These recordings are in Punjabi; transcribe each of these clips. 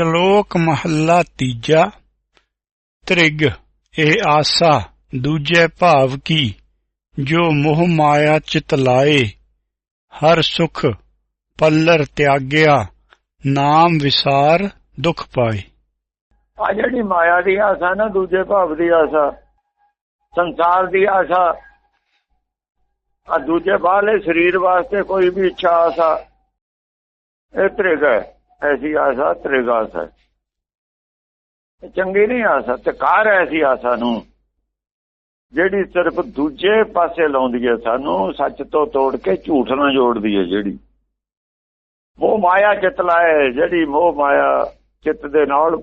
ਸ਼ਲੋਕ ਮਹੱਲਾ ਤੀਜਾ। ਤ੍ਰਿਗ, ਇਹ ਆਸਾ, ਦੂਜੇ ਭਾਵ ਕੀ? ਜੋ ਮੋਹ ਮਾਇਆ ਚਿਤ ਲਾਏ, ਹਰ ਸੁਖ ਪੱਲਰ ਤਿਆਗਿਆ, ਨਾਮ ਵਿਸਾਰ ਦੁਖ ਪਾਏ। ਆ ਜਿਹੜੀ ਮਾਇਆ ਦੀ ਆਸਾ ਨਾ, ਦੂਜੇ ਭਾਵ ਦੀ ਆਸਾ, ਸੰਸਾਰ ਦੀ ਆਸਾ, ਆ ਦੂਜੇ ਬਾਹਲੇ ਸਰੀਰ ਵਾਸਤੇ ਕੋਈ ਵੀ ਇੱਛਾ ਆਸਾ, ਇਹ ਤ੍ਰਿਗ ਹੈ। ਐਸੀ ਆਸਾ ਤ੍ਰਿਗ ਹੈ। ਚੰਗੀ ਨਹੀਂ ਆਸਾ ਤੇ ਐਸੀ ਆਸਾ ਨੂੰ ਜਿਹੜੀ ਸਿਰਫ ਦੂਜੇ ਪਾਸੇ ਲਾਉਂਦੀ ਹੈ ਸਾਨੂੰ ਸੱਚ ਤੋਂ ਤੋੜ ਕੇ ਝੂਠ ਨਾਲ ਜੋੜਦੀ ਹੈ ਜਿਹੜੀ ਉਹ ਮਾਇਆ ਚਿਤ ਲਾਏ ਜਿਹੜੀ ਮੋਹ ਮਾਇਆ ਚਿੱਤ ਦੇ ਨਾਲ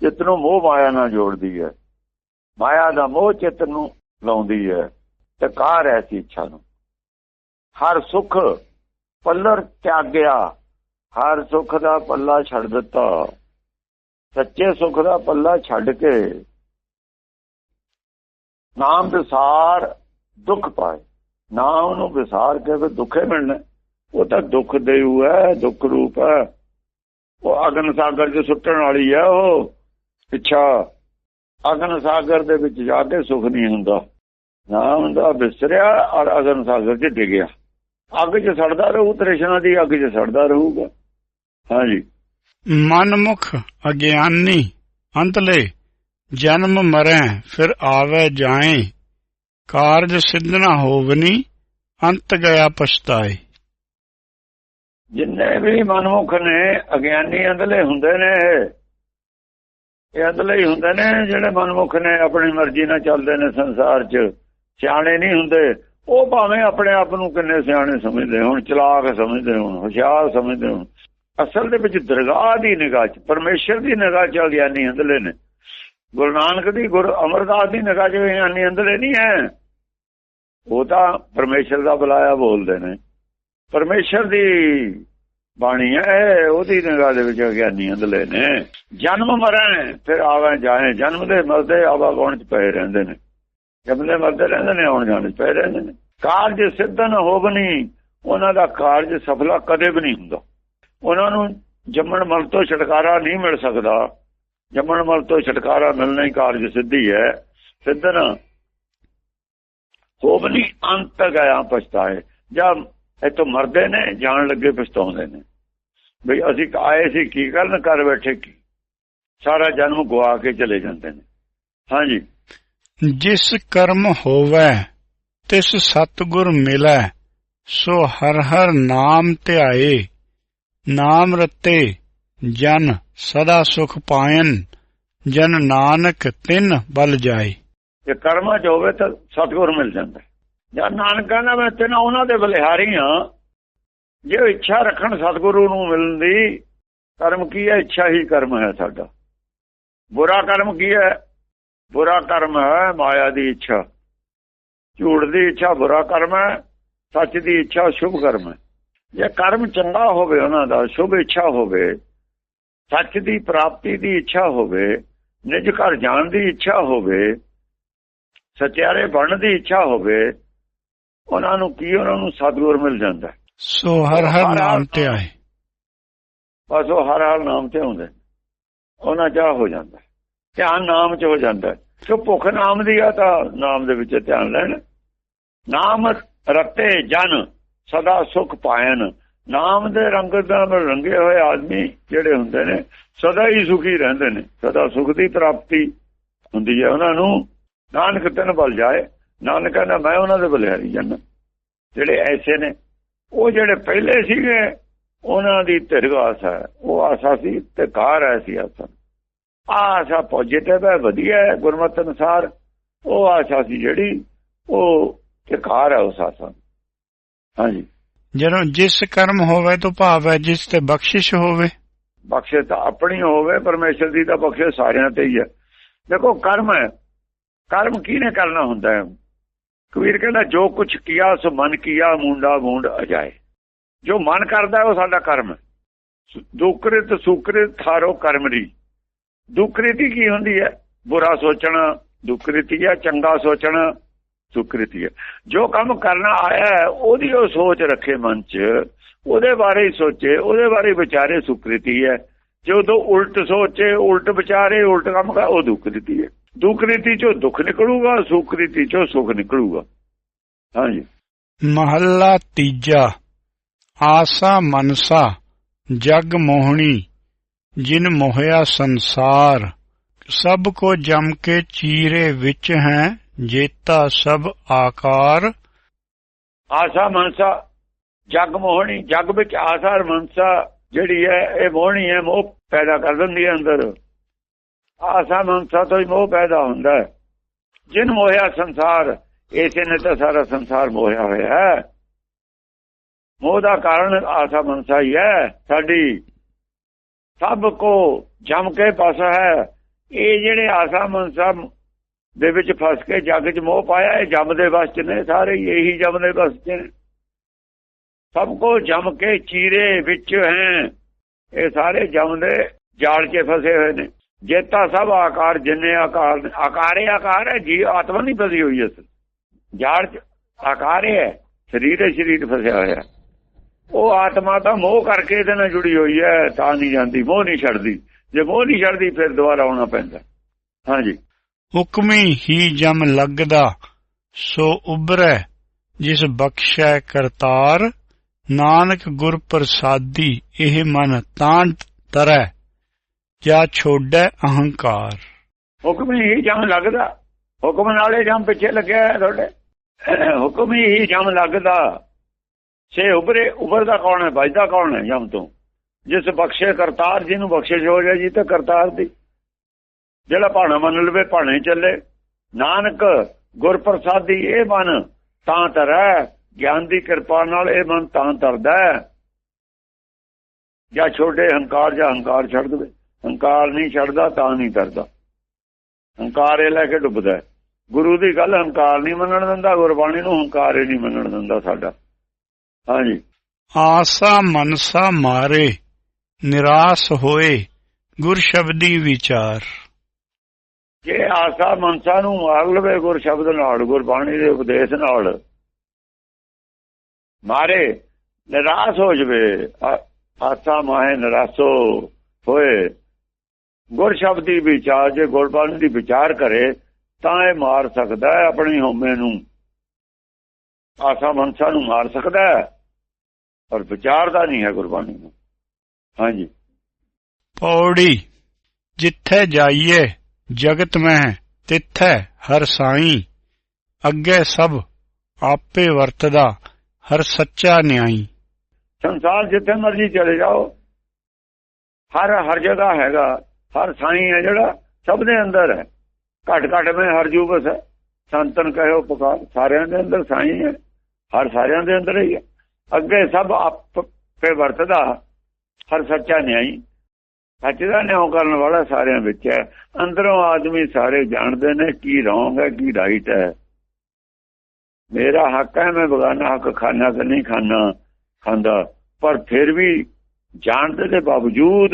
ਚਿੱਤ ਨੂੰ ਮੋਹ ਮਾਇਆ ਨਾਲ ਜੋੜਦੀ ਹੈ ਮਾਇਆ ਦਾ ਮੋਹ ਚਿੱਤ ਨੂੰ ਲਾਉਂਦੀ ਹੈ ਤਕਾਰ ਐਸੀ ਇੱਛਾ ਨੂੰ ਹਰ ਸੁਖ ਪੱਲਰ ਤਿਆਗਿਆ ਹਰ ਸੁਖ ਦਾ ਪੱਲਾ ਛੱਡ ਦਿੱਤਾ। ਸੱਚੇ ਸੁਖ ਦਾ ਪੱਲਾ ਛੱਡ ਕੇ ਨਾਮ ਵਿਸਾਰ ਦੁੱਖ ਪਾਏ। ਨਾਮ ਨੂੰ ਵਿਸਾਰ ਕੇ ਫਿਰ ਦੁੱਖੇ ਮਿਲਣਾ। ਉਹ ਤਾਂ ਦੁੱਖ ਦੇਉ ਹੈ, ਦੁੱਖ ਰੂਪ ਹੈ। ਉਹ ਅਗਨ ਸਾਗਰ 'ਚ ਸੁੱਟਣ ਵਾਲੀ ਹੈ ਉਹ। ਇੱਛਾ ਅਗਨ ਸਾਗਰ ਦੇ ਵਿੱਚ ਜਾ ਕੇ ਸੁਖ ਨਹੀਂ ਹੁੰਦਾ। ਨਾਮ ਦਾ ਵਿਸਰਿਆ ਔਰ ਅਗਨ ਸਾਗਰ 'ਚ ਡਿੱਗਿਆ। ਅੱਗ 'ਚ ਸੜਦਾ ਰਹੂ, ਤ੍ਰਿਸ਼ਨਾ ਦੀ ਅੱਗ 'ਚ ਸੜਦਾ ਰਹੂਗਾ। ਹਾਂਜੀ। ਮਨਮੁਖ ਅਗਿਆਨੀ ਅੰਤਲੇ ਜਨਮ ਮਰੈ ਫਿਰ ਆਵੇ ਜਾਏ। ਕਾਰਜ ਸਿੱਧ ਨਾ ਹੋਵਨੀ ਅੰਤ ਗਿਆ ਪਛਤਾਏ। ਜਿੰਨੇ ਵੀ ਮਨਮੁਖ ਨੇ ਅਗਿਆਨੀ ਅੰਦਲੇ ਹੁੰਦੇ ਨੇ। ਇਹ। ਇਹ ਅੰਦਲੇ ਹੀ ਹੁੰਦੇ ਨੇ ਜਿਹੜੇ ਮਨਮੁਖ ਨੇ ਆਪਣੀ ਮਰਜ਼ੀ ਨਾਲ ਚੱਲਦੇ ਨੇ ਸੰਸਾਰ 'ਚ। ਸਿਆਣੇ ਨਹੀਂ ਹੁੰਦੇ। ਉਹ ਭਾਵੇਂ ਆਪਣੇ ਆਪ ਨੂੰ ਕਿੰਨੇ ਸਿਆਣੇ ਸਮਝਦੇ ਹੋਣ ਚਲਾਕ ਸਮਝਦੇ ਹੋਣ ਹੁਸ਼ਿਆਰ ਸਮਝਦੇ ਹੋਣ। ਅਸਲ ਦੇ ਵਿੱਚ ਦਰਗਾਹ ਦੀ ਨਿਗਾਹ 'ਚ, ਪਰਮੇਸ਼ਰ ਦੀ ਨਿਗਾਹ 'ਚ ਅਗਿਆਨੀ ਅੰਦਲੇ ਨੇ। ਗੁਰੂ ਨਾਨਕ ਦੀ, ਗੁਰ ਅਮਰਦਾਸ ਦੀ ਨਿਗਾਹ 'ਚ ਅਗਿਆਨੀ ਅੰਦਲੇ ਨਹੀਂ ਹੈ। ਉਹ ਤਾਂ ਪਰਮੇਸ਼ਰ ਦਾ ਬੁਲਾਇਆ ਬੋਲਦੇ ਨੇ। ਪਰਮੇਸ਼ਰ ਦੀ ਬਾਣੀ ਹੈ, ਉਹਦੀ ਨਿਗਾਹ ਦੇ ਵਿੱਚ ਗਿਆਨੀ ਅੰਦਲੇ ਨੇ। ਜਨਮ ਮਰਨ ਫਿਰ ਆਵੇਂ ਜਾਏ ਜਨਮ ਦੇ ਮਰਦੇ ਆਵਾ ਆਵਾਗਾਉਣ ਚ ਪਏ ਰਹਿੰਦੇ ਨੇ। ਜਨਮਦੇ ਮਰਦੇ ਰਹਿੰਦੇ ਨੇ, ਆਉਣ ਜਾਣ ਚ ਪਏ ਰਹਿੰਦੇ ਨੇ। ਕਾਰਜ ਸਿੱਧ ਨਾ ਹੋਵਨੀ ਉਹਨਾਂ ਦਾ ਕਾਰਜ ਸਫਲਾ ਕਦੇ ਵੀ ਨਹੀਂ ਹੁੰਦਾ। ਉਹਨਾਂ ਨੂੰ ਜੰਮਣ ਮਲ ਤੋਂ ਛਟਕਾਰਾ ਨਹੀਂ ਮਿਲ ਸਕਦਾ। ਜੰਮਣ ਮਲ ਤੋਂ ਛਟਕਾਰਾ ਮਿਲਣਾ ਹੀ ਕਾਰਜ ਸਿੱਧੀ ਹੈ। ਸਿੱਧਨ ਹੋਵਨੀ ਅੰਤ ਗਿਆ ਪਛਤਾਏ। ਜਦ ਇਤੋਂ ਮਰਦੇ ਨੇ, ਜਾਣ ਲੱਗੇ ਪਛਤਾਉਂਦੇ ਨੇ। ਬਈ ਅਸੀਂ ਆਏ ਸੀ, ਕੀ ਕਰਨ ਕਰ ਬੈਠੇ ਕੀ? ਸਾਰਾ ਜਨਮ ਗਵਾ ਕੇ ਚਲੇ ਜਾਂਦੇ ਨੇ। ਹਾਂਜੀ। ਜਿਸ ਕਰਮ ਹੋਵੇ, ਤਿਸ ਸਤਗੁਰ ਮਿਲੈ, ਸੋ ਹਰ ਹਰ ਨਾਮ ਧਿਆਏ। ਨਾਮ ਰਤੇ ਜਨ ਸਦਾ ਸੁਖ ਪਾਇਨ, ਜਨ ਨਾਨਕ ਤਿਨ ਬਲ ਜਾਏ। ਜੇ ਕਰਮਾਂ 'ਚ ਹੋਵੇ ਤਾਂ ਸਤਿਗੁਰ ਮਿਲ ਜਾਂਦਾ। ਜਾਂ ਨਾਨਕ ਕਹਿੰਦਾ ਮੈਂ ਤੈਨਾਂ, ਉਹਨਾਂ ਦੇ ਬਲਿਹਾਰੀ ਹਾਂ। ਜੇ ਇੱਛਾ ਰੱਖਣ ਸਤਿਗੁਰੂ ਨੂੰ ਮਿਲਣ ਦੀ ਕਰਮ ਕੀ ਹੈ? ਇੱਛਾ ਹੀ ਕਰਮ ਹੈ ਸਾਡਾ। ਬੁਰਾ ਕਰਮ ਕੀ ਹੈ? ਬੁਰਾ ਕਰਮ ਹੈ ਮਾਇਆ ਦੀ ਇੱਛਾ। ਝੂਠ ਦੀ ਇੱਛਾ ਬੁਰਾ ਕਰਮ ਹੈ, ਸੱਚ ਦੀ ਇੱਛਾ ਸ਼ੁਭ ਕਰਮ ਹੈ। ਜੇ ਕਰਮ ਚੰਗਾ ਹੋਵੇ ਉਹਨਾਂ ਦਾ ਸ਼ੁਭ ਇੱਛਾ ਹੋਵੇ ਸੱਚ ਦੀ ਪ੍ਰਾਪਤੀ ਦੀ ਇੱਛਾ ਹੋਵੇ ਨਿਜ ਘਰ ਜਾਣ ਦੀ ਇੱਛਾ ਹੋਵੇ ਸਚਿਆਰੇ ਬਣਨ ਦੀ ਇੱਛਾ ਹੋਵੇ ਉਹਨਾਂ ਨੂੰ ਕੀ ਉਹਨਾਂ ਨੂੰ ਸਤਿਗੁਰ ਮਿਲ ਜਾਂਦਾ? ਸੋ ਹਰ ਹਰ ਨਾਮ ਧਿਆਏ ਬਸ ਉਹ ਹਰ ਹਰ ਨਾਮ ਤੇ ਹੁੰਦੇ। ਉਹਨਾਂ ਚਾਹ ਹੋ ਜਾਂਦਾ। ਧਿਆਨ ਨਾਮ 'ਚ ਹੋ ਜਾਂਦਾ। ਕਿ ਭੁੱਖ ਨਾਮ ਦੀ ਆ ਤਾਂ ਨਾਮ ਦੇ ਵਿੱਚ ਧਿਆਨ ਲੈਣ। ਨਾਮ ਰਤੇ ਜਨ। ਸਦਾ ਸੁਖ ਪਾਇਨ। ਨਾਮ ਦੇ ਰੰਗ ਨਾਲ ਰੰਗੇ ਹੋਏ ਆਦਮੀ ਜਿਹੜੇ ਹੁੰਦੇ ਨੇ, ਸਦਾ ਹੀ ਸੁਖੀ ਰਹਿੰਦੇ ਨੇ। ਸਦਾ ਸੁਖ ਦੀ ਪ੍ਰਾਪਤੀ ਹੁੰਦੀ ਹੈ। ਉਹਨਾਂ ਨੂੰ ਨਾਨਕ ਤਨ ਬਲ ਜਾਏ। ਨਾਨਕ ਕਹਿੰਦਾ, ਮੈਂ ਉਹਨਾਂ ਦੇ ਬਲਿਹਾਰੀ ਜਨ ਜਿਹੜੇ ਐਸੇ ਨੇ, ਉਹ ਜਿਹੜੇ ਪਹਿਲੇ ਸੀਗੇ, ਉਹਨਾਂ ਦੀ ਧਿਰਗਾਸ ਹੈ। ਉਹ ਆਸਾ ਸੀ ਤੇ ਕਾਰ ਹੈ ਸੀ ਆਸਾ। ਆਸਾ ਪੋਜੀਟਿਵ ਹੈ ਵਧੀਆ ਹੈ ਗੁਰਮਤ ਅਨੁਸਾਰ। ਉਹ ਆਸਾ ਸੀ ਜਿਹੜੀ, ਉਹ ਤੇ ਕਾਰ ਹੈ ਉਸ ਆਸਾ ਹਾਂਜੀ। ਜਦੋਂ ਜਿਸ ਕਰਮ ਹੋਵੇ ਤਾਂ ਭਾਵ ਹੈ ਜਿਸ ਤੇ ਬਖਸ਼ਿਸ਼ ਹੋਵੇ। ਬਖਸ਼ੇ ਤਾਂ ਆਪਣੀ ਹੋਵੇ ਪਰਮੇਸ਼ਰ ਦੀ ਤਾਂ ਬਖਸ਼ੇ ਸਾਰਿਆਂ ਤੇ ਹੀ ਹੈ। ਦੇਖੋ ਕਰਮ ਹੈ। ਕਰਮ ਕਿਹਨੇ ਕਰਨਾ ਹੁੰਦਾ ਹੈ? ਕਬੀਰ ਕਹਿੰਦਾ ਜੋ ਕੁਛ ਕੀਆ ਸੋ ਮਨ ਕੀਆ ਮੁੰਡਾ ਮੁੰਡ ਅਜਾਏ। ਜੋ ਮਨ ਕਰਦਾ ਉਹ ਸਾਡਾ ਕਰਮ ਹੈ। ਦੁਕ੍ਰਿਤ ਸੁਕ੍ਰਿਤ ਥਾਰੋ ਕਰਮ ਦੀ ਦੁਕ੍ਰਿਤੀ ਕੀ ਹੁੰਦੀ ਹੈ? ਬੁਰਾ ਸੋਚਣਾ ਦੁਕ੍ਰਿਤੀ ਹੈ ਚੰਗਾ ਸੋਚਣਾ ਸੁਕ੍ਰਿਤੀ ਹੈ। ਜੋ ਕੰਮ ਕਰਨਾ ਆਇਆ ਹੈ, ਉਹਦੀ ਉਹ ਸੋਚ ਰੱਖੇ ਮਨ 'ਚ, ਉਹਦੇ ਬਾਰੇ ਹੀ ਸੋਚੇ, ਉਹਦੇ ਬਾਰੇ ਵਿਚਾਰੇ ਸੁਕ੍ਰਿਤੀ ਹੈ। ਜਦੋਂ ਉਲਟ ਸੋਚੇ, ਉਲਟ ਵਿਚਾਰੇ, ਉਲਟ ਕੰਮ ਕਰ, ਉਹ ਦੁਕ੍ਰਿਤੀ ਹੈ। ਦੁਕ੍ਰਿਤੀ ਚੋਂ ਦੁੱਖ ਨਿਕਲੂਗਾ, ਸੁਕ੍ਰਿਤੀ ਚੋਂ ਸੁਖ ਨਿਕਲੂਗਾ। ਹਾਂਜੀ। ਮਹੱਲਾ ਤੀਜਾ। ਆਸਾ ਮਨਸਾ, ਜਗ ਮੋਹਣੀ, ਜਿਨ ਮੋਹਿਆ ਸੰਸਾਰ। ਸਭ ਕੋ ਜਮ ਕੇ ਚੀਰੇ ਵਿੱਚ ਹੈ ਜੇਤਾ ਸਭ ਆਕਾਰ। ਆਸਾ ਮਨਸਾ, ਜਗ ਮੋਹਣੀ, ਜਗ ਵਿੱਚ ਆਸਾ ਮਨਸਾ ਜਿਹੜੀ ਹੈ, ਇਹ ਮੋਹਣੀ ਹੈ, ਮੋਹ ਪੈਦਾ ਕਰ ਦਿੰਦੀ ਹੈ ਅੰਦਰ। ਆਸਾ ਮਨਸਾ ਤੋਂ ਹੀ ਮੋਹ ਪੈਦਾ ਹੁੰਦਾ ਹੈ। ਜਿਨ ਮੋਹਿਆ ਸੰਸਾਰ, ਇਸੇ ਨੇ ਤਾਂ ਸਾਰਾ ਸੰਸਾਰ ਮੋਹਿਆ ਹੋਇਆ ਹੈ। ਮੋਹ ਦਾ ਕਾਰਨ ਆਸਾ ਮਨਸਾ ਹੀ ਹੈ। ਸਾਡੀ ਸਭ ਕੋ ਜਮ ਕੇ ਪਾਸਾ ਹੈ। ਇਹ ਜਿਹੜੇ ਆਸਾ ਮਨਸਾ ਦੇ ਵਿੱਚ ਫਸ ਕੇ ਜੱਗ 'ਚ ਮੋਹ ਪਾਇਆ, ਇਹ ਜਮ ਦੇ ਵਸ 'ਚ ਨੇ ਸਾਰੇ, ਇਹੀ ਜਮ ਦੇ ਵਸ 'ਚ ਨੇ। ਸਭ ਕੋ ਜਮ ਕੇ ਚੀਰੇ ਵਿੱਚ ਹੈ, ਇਹ ਸਾਰੇ ਜਮ ਦੇ ਜਾਲ 'ਚ ਫਸੇ ਹੋਏ ਨੇ। ਜੇਤਾ ਸਭ ਆਕਾਰ ਜਿੰਨੇ ਆਕਾਰ ਨੇ। ਆਕਾਰੇ ਆਕਾਰ ਹੈ, ਜੀ ਆਤਮਾ ਨਹੀਂ ਫਸੀ ਹੋਈ ਇਸ। ਜਾਲ 'ਚ ਆਕਾਰ ਹੀ ਹੈ, ਸਰੀਰ ਹੈ ਸਰੀਰ ਫਸਿਆ ਹੋਇਆ ਉਹ ਆਤਮਾ ਤਾਂ ਮੋਹ ਕਰਕੇ ਇਹਦੇ ਨਾਲ ਜੁੜੀ ਹੋਈ ਹੈ, ਤਾਂ ਨਹੀਂ ਜਾਂਦੀ, ਮੋਹ ਨਹੀਂ ਛੱਡਦੀ। ਜੇ ਮੋਹ ਨਹੀਂ ਛੱਡਦੀ, ਫਿਰ ਦੁਬਾਰਾ ਆਉਣਾ ਪੈਂਦਾ। ਹਾਂਜੀ। ਹੁਕਮੀ ਹੀ ਜਮ ਲੱਗਦਾ, ਸੋ ਉਬਰੈ ਜਿਸ ਬਖਸ਼ੈ ਕਰਤਾਰ। ਨਾਨਕ ਗੁਰ ਪ੍ਰਸਾਦੀ ਇਹ ਮਨ ਤਾਂ ਤਰੈ, ਜਾਂ ਛੋੜੈ ਅਹੰਕਾਰ। ਹੁਕਮ ਹੀ ਜਮ ਲੱਗਦਾ, ਹੁਕਮ ਨਾਲੇ ਜਮ ਪਿੱਛੇ ਲੱਗਿਆ ਹੈ ਤੁਹਾਡੇ। ਹੁਕਮ ਹੀ ਜਮ ਲੱਗਦਾ, ਸੇ ਉਬਰੇ ਉਬਰਦਾ ਕੌਣ ਹੈ, ਵੱਜਦਾ ਕੌਣ ਹੈ ਜਮ ਤੋਂ? ਜਿਸ ਬਖਸ਼ੇ ਕਰਤਾਰ, ਜਿਹਨੂੰ ਬਖਸ਼ਿਸ਼ ਹੋ ਜਾਏ ਜੀ, ਤਾਂ ਕਰਤਾਰ ਦੀ। ਜਿਹੜਾ ਭਾਣਾ ਮੰਨ ਲਵੇ, ਭਾਣੇ ਚੱਲੇ। ਨਾਨਕ ਗੁਰ ਪ੍ਰਸਾਦੀ ਇਹ ਮਨ ਤਾਂ ਤਰੈ, ਗਿਆਨ ਦੀ ਕਿਰਪਾ ਨਾਲ ਇਹ ਮਨ ਤਾਂ ਤਰਦਾ ਜਾਂ ਛੋਟੇ ਹੰਕਾਰ, ਜਾਂ ਹੰਕਾਰ ਛੱਡ ਦੇਵੇ। ਹੰਕਾਰ ਨਹੀਂ ਛੱਡਦਾ, ਤਾਂ ਨਹੀਂ ਕਰਦਾ ਹੰਕਾਰ ਇਹ ਲੈ ਕੇ ਡੁੱਬਦਾ ਗੁਰੂ ਦੀ ਗੱਲ ਹੰਕਾਰ ਨਹੀਂ ਮੰਨਣ ਦਿੰਦਾ, ਗੁਰਬਾਣੀ ਨੂੰ ਹੰਕਾਰ ਹੀ ਨਹੀਂ ਮੰਨਣ ਦਿੰਦਾ ਸਾਡਾ। ਹਾਂਜੀ। ਆਸਾ ਮਨਸਾ ਮਾਰੇ, ਨਿਰਾਸ ਹੋਏ, ਗੁਰ ਸ਼ਬਦੀ ਵਿਚਾਰ। ਜੇ ਆਸਾ ਮਨਸਾ ਨੂੰ ਮਾਰ ਲਵੇ ਗੁਰ ਸ਼ਬਦ ਨਾਲ ਗੁਰਬਾਣੀ ਦੇ ਉਪਦੇਸ਼ ਨਾਲ। ਮਾਰੇ, ਨਿਰਾਸ਼ ਹੋ ਜਵੇ। ਆਸਾ ਮਾਹੇ ਨਿਰਾਸੋ ਹੋਏ। ਗੁਰ ਸ਼ਬਦੀ ਵਿਚਾਰ, ਜੇ ਗੁਰਬਾਣੀ ਦੀ ਵਿਚਾਰ ਕਰੇ, ਤਾਂ ਇਹ ਮਾਰ ਸਕਦਾ ਹੈ ਆਪਣੀ ਹਉਮੈ ਨੂੰ। ਆਸਾ ਮਨਸਾ ਨੂੰ ਮਾਰ ਸਕਦਾ ਹੈ, ਪਰ ਵਿਚਾਰਦਾ ਨਹੀਂ ਹੈ ਗੁਰਬਾਣੀ ਨੂੰ। ਹਾਂਜੀ। ਪੌੜੀ, ਜਿੱਥੇ ਜਾਈਏ ਜਗਤ ਮਹਿ ਤਿੱਥੈ ਹਰ ਸਾਈ। ਅੱਗੇ ਸਭ ਆਪੇ ਵਰਤਦਾ, ਹਰ ਸੱਚਾ ਨਿਆਈ। ਸੰਸਾਰ ਜਿੱਥੇ ਮਰਜ਼ੀ ਚਲੇ ਜਾਓ। ਹਰ ਹਰ ਜਗ੍ਹਾ ਹੈਗਾ, ਹਰ ਸਾਈਂ ਹੈ ਜਿਹੜਾ ਸਭ ਦੇ ਅੰਦਰ ਹੈ। ਘਟ ਘਟ ਮੈਂ ਹਰ ਜੂਬਸ ਹੈ। ਸੰਤਨ ਕਹਿਓ, ਪੁਕਾਰ, ਸਾਰਿਆਂ ਦੇ ਅੰਦਰ ਸਾਈ ਹੈ। ਹਰ ਸਾਰਿਆਂ ਦੇ ਅੰਦਰ ਹੀ ਹੈ। ਅੱਗੇ ਸਭ ਆਪੇ ਵਰਤਦਾ, ਹਰ ਸੱਚਾ ਨਿਆਈ। ਸੱਚ ਦਾ ਨਿਆਂ ਕਰਨ ਵਾਲਾ ਸਾਰਿਆਂ ਵਿੱਚ ਹੈ। ਅੰਦਰੋਂ ਆਦਮੀ ਸਾਰੇ ਜਾਣਦੇ ਨੇ ਕੀ ਰੋਂਗ ਹੈ, ਕੀ ਰਾਈਟ ਹੈ। ਮੇਰਾ ਹੱਕ ਹੈ, ਮੈਂ ਬਗਾਨਾ ਹੱਕ ਖਾਣਾ ਕਿ ਨਹੀਂ ਖਾਣਾ ਖਾਂਦਾ। ਪਰ ਫਿਰ ਵੀ ਜਾਣਦੇ ਦੇ ਬਾਵਜੂਦ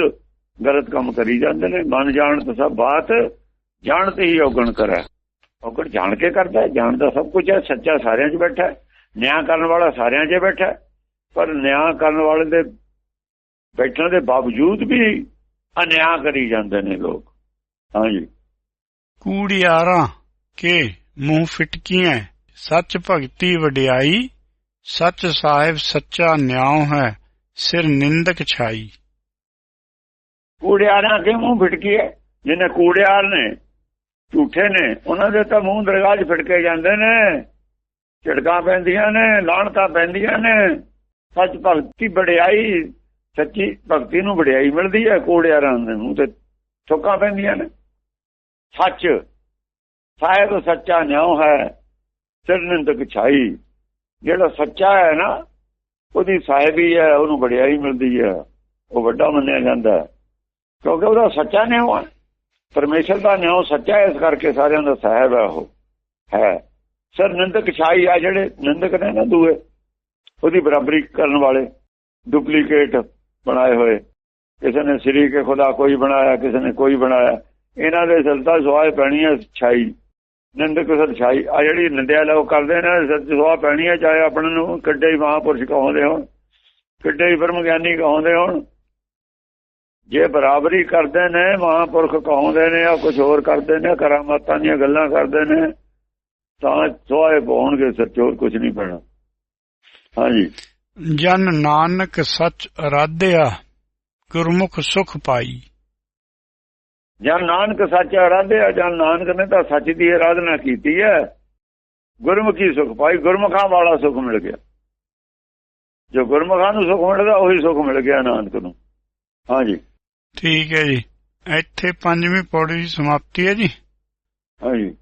ਗਲਤ ਕੰਮ ਕਰੀ ਜਾਂਦੇ ਨੇ। ਮਨ ਜਾਣ ਤਾਂ ਸਭ ਬਾਤ ਜਾਣਤੇ ਹੀ ਔਗਣ ਕਰੇ। ਔਗਣ ਜਾਣ ਕੇ ਕਰਦਾ ਜਾਣਦਾ ਸਭ ਕੁਝ ਹੈ, ਸੱਚਾ ਸਾਰਿਆਂ 'ਚ ਬੈਠਾ ਨਿਆਂ ਕਰਨ ਵਾਲਾ ਸਾਰਿਆਂ 'ਚ ਬੈਠਾ ਪਰ ਨਿਆਂ ਕਰਨ ਵਾਲੇ ਦੇ ਬੈਠਣ ਦੇ ਬਾਵਜੂਦ ਵੀ ਅਨਿਆਂ ਕਰੀ ਜਾਂਦੇ ਨੇ ਲੋਕ। ਹਾਂਜੀ। ਕੂੜਿਆਰਾਂ ਕੇ ਮੂੰਹ ਫਿਟਕੀਆਂ ਸੱਚ ਭਗਤੀ ਵਡਿਆਈ ਸੱਚ ਸਾਹਿਬ ਸੱਚਾ ਨਿਆਉ ਹੈ ਸਿਰ ਨਿੰਦਕ ਛਾਈ। ਕੂੜਿਆਰਾਂ ਕੇ ਮੂੰਹ ਫਿਟਕੀ ਹੈ ਜਿਹਨੇ ਕੂੜਿਆਰ ਨੇ ਝੂਠੇ ਨੇ ਉਹਨਾਂ ਦੇ ਤਾਂ ਮੂੰਹ ਦਰਗਾਹ 'ਚ ਫਿਟਕੇ ਜਾਂਦੇ ਨੇ। ਝਟਕਾਂ ਪੈਂਦੀਆਂ ਨੇ ਲਾਹਣਤਾਂ ਪੈਂਦੀਆਂ ਨੇ। ਸੱਚ ਭਗਤੀ ਵਡਿਆਈ ਸੱਚੀ ਭਗਤੀ ਨੂੰ ਵਡਿਆਈ ਮਿਲਦੀ ਹੈ ਕੂੜਿਆਰਾਂ ਦੇ ਮੂੰਹ ਤੇ ਠੋਕਾਂ ਪੈਂਦੀਆਂ ਨੇ। ਸੱਚ ਸਾਹਿਬ ਸੱਚਾ ਨਿਉ ਹੈ, ਸਿਰ ਨਿੰਦਕ ਛਾਈ। ਜਿਹੜਾ ਸੱਚਾ ਹੈ ਨਾ, ਉਹਦੀ ਸਾਹਿਬੀ ਹੈ, ਉਹਨੂੰ ਵਡਿਆਈ ਮਿਲਦੀ ਹੈ, ਉਹ ਵੱਡਾ ਮੰਨਿਆ ਜਾਂਦਾ ਕਿਉਂਕਿ ਉਹਦਾ ਸੱਚਾ ਨਿਉ ਹੈ। ਪਰਮੇਸ਼ਰ ਦਾ ਨਿਉ ਸੱਚਾ ਇਸ ਕਰਕੇ ਸਾਰਿਆਂ ਦਾ ਸਾਹਿਬ ਹੈ ਉਹ। ਹੈ। ਸਰ ਨਿੰਦਕ ਛਾਈ ਆ ਜਿਹੜੇ ਨਿੰਦਕ ਨੇ ਨਾ ਦੂਏ, ਉਹਦੀ ਬਰਾਬਰੀ ਕਰਨ ਵਾਲੇ, ਡੁਪਲੀਕੇਟ ਬਣਾਏ ਹੋਏ। ਕਿਸੇ ਨੇ ਸ੍ਰੀ ਕੇ ਖੁਦਾ ਕੋਈ ਬਣਾਇਆ, ਕਿਸੇ ਨੇ ਕੋਈ ਬਣਾਇਆ। ਇਹਨਾਂ ਦੇ ਸਿਲਤਾ ਸੁਆਹ ਪੈਣੀ ਹੈ ਛਾਈ। ਨਿੰਦਕ ਸਰ ਛਾਈ। ਆ ਜਿਹੜੀ ਨਿੰਦਿਆ ਲੋਕ ਕਰਦੇ ਨੇ ਸੱਚ ਸੁਆਹ ਪੈਣੀ ਹੈ, ਚਾਹੇ ਆਪਣੇ ਨੂੰ ਕਿੱਡੇ ਹੀ ਮਹਾਪੁਰਸ਼ ਕਹਾਉਂਦੇ ਹੋਣ, ਕਿੱਡੇ ਹੀ ਬ੍ਰਹਮ ਗਿਆਨੀ ਕਹਾਉਂਦੇ ਹੋਣ। ਜੇ ਬਰਾਬਰੀ ਕਰਦੇ ਨੇ, ਮਹਾਂਪੁਰਖ ਕਹਾਉਂਦੇ ਨੇ ਆ ਕੁਝ ਹੋਰ ਕਰਦੇ ਨੇ, ਕਰਾਮਾਤਾਂ ਦੀਆਂ ਗੱਲਾਂ ਕਰਦੇ ਨੇ, ਤਾਂ ਸੋਏ ਪਾਉਣਗੇ ਸੱਚੋਰ ਕੁਝ ਨਹੀਂ ਪੈਣਾ। ਹਾਂਜੀ। ਜਨ ਨਾਨਕ ਸਚ ਅਰਾਧਿਆ ਗੁਰਮੁਖ ਸੁਖ ਪਾਈ। ਜਨ ਨਾਨਕ ਸੱਚ ਅਰਾਧਿਆ ਜਨ ਨਾਨਕ ਨੇ ਤਾਂ ਸੱਚ ਦੀ ਆਰਾਧਨਾ ਕੀਤੀ ਹੈ। ਗੁਰਮੁਖੀ ਸੁਖ ਪਾਈ ਗੁਰਮੁਖਾਂ ਵਾਲਾ ਸੁਖ ਮਿਲ ਗਿਆ। ਜੋ ਗੁਰਮੁਖਾਂ ਨੂੰ ਸੁਖ ਮਿਲਦਾ ਉਹੀ ਸੁਖ ਮਿਲ ਗਿਆ ਨਾਨਕ ਨੂੰ। ਹਾਂਜੀ। ਠੀਕ ਹੈ ਜੀ। ਇੱਥੇ ਪੰਜਵੀਂ ਪੌੜੀ ਦੀ ਸਮਾਪਤੀ ਹੈ ਜੀ। ਹਾਂਜੀ।